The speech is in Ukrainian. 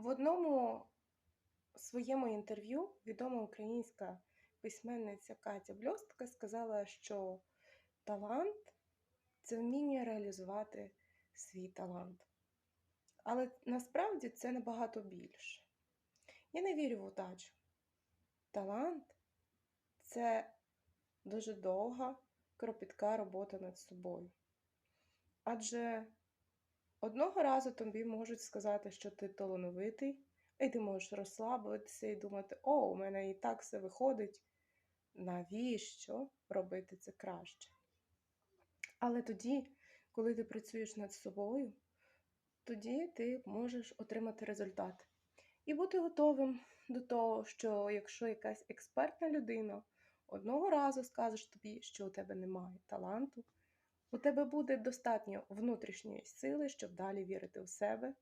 В одному своєму інтерв'ю відома українська письменниця Катя Бльостка сказала, що талант це вміння реалізувати свій талант. Але насправді це набагато більше. Я не вірю в удачу. Талант це дуже довга, кропітка робота над собою. Адже одного разу тобі можуть сказати, що ти талановитий, і ти можеш розслабитися і думати, о, у мене і так все виходить. Навіщо робити це краще? Але тоді, коли ти працюєш над собою, тоді ти можеш отримати результат. І бути готовим до того, що якщо якась експертна людина одного разу скаже тобі, що у тебе немає таланту, у тебе буде достатньо внутрішньої сили, щоб далі вірити в себе